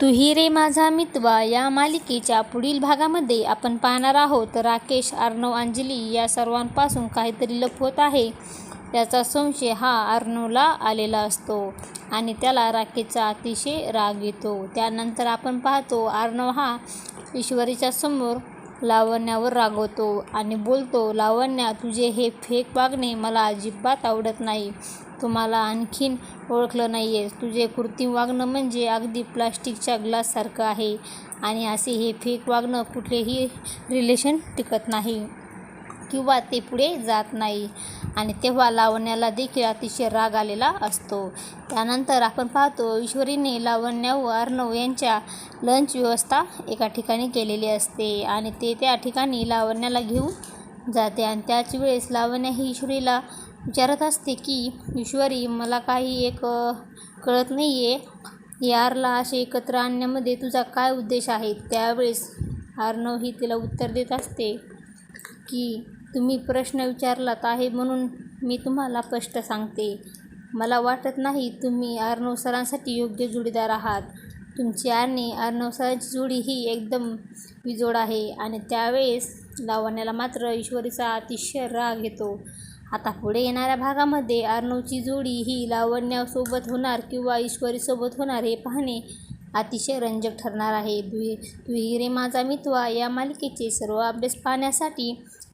तुही रे माझा मितवा या मालिकेच्या पुढील भागामध्ये आपण पाहणार आहोत. राकेश अर्णव अंजली या सर्वांपासून काहीतरी लपवत आहे. याचा संशय हा अर्णवला आलेला असतो आणि त्याला राकेशचा अतिशय राग येतो. त्यानंतर आपण पाहतो अर्णव हा ईश्वरीच्या समोर लावण्यावर रागवतो आणि बोलतो लावण्या तुझे हे फेक वागणे मला अजिबात आवडत नाही. तुम्हाला आणखीन ओळखलं नाही आहे तुझे कृत्रिम वागणं म्हणजे अगदी प्लास्टिकच्या ग्लाससारखं आहे आणि असे हे फेक वागणं कुठलेही रिलेशन टिकत नाही. किंवा ते पुढे जात नाही. आणि तेव्हा लावण्याला देखील अतिशय राग आलेला असतो. त्यानंतर आपण पाहतो ईश्वरीने लावण्या व अर्णव यांच्या लंच व्यवस्था एका ठिकाणी केलेली असते आणि ते त्या ठिकाणी लावण्याला घेऊन जाते. आणि त्याच वेळेस लावण्या ही ईश्वरीला विचारत असते की ईश्वरी मला काही एक कळत नाही आहे यारला असे एकत्र आणण्यामध्ये तुझा काय उद्देश आहे? त्यावेळेस अर्णव ही तिला उत्तर देत असते की तुम्ही प्रश्न विचारलात आहे म्हणून मी तुम्हाला स्पष्ट सांगते. मला वाटत नाही तुम्ही अर्णव सरांसाठी योग्य जोडीदार आहात. तुमची आणि अर्णव सरांची जोडी ही एकदम विजोड आहे आणि त्यावेळेस लावण्याला मात्र ईश्वरीचा अतिशय राग येतो. आता पुढे येणाऱ्या भागामध्ये अर्णवची जोडी ही लावण्यासोबत होणार किंवा ईश्वरीसोबत होणार हे पाहणे अतिशय रंजक ठरणार आहे. दुही दुहिरे माझा मितवा या मालिकेचे सर्व अपडेट्स पाहण्यासाठी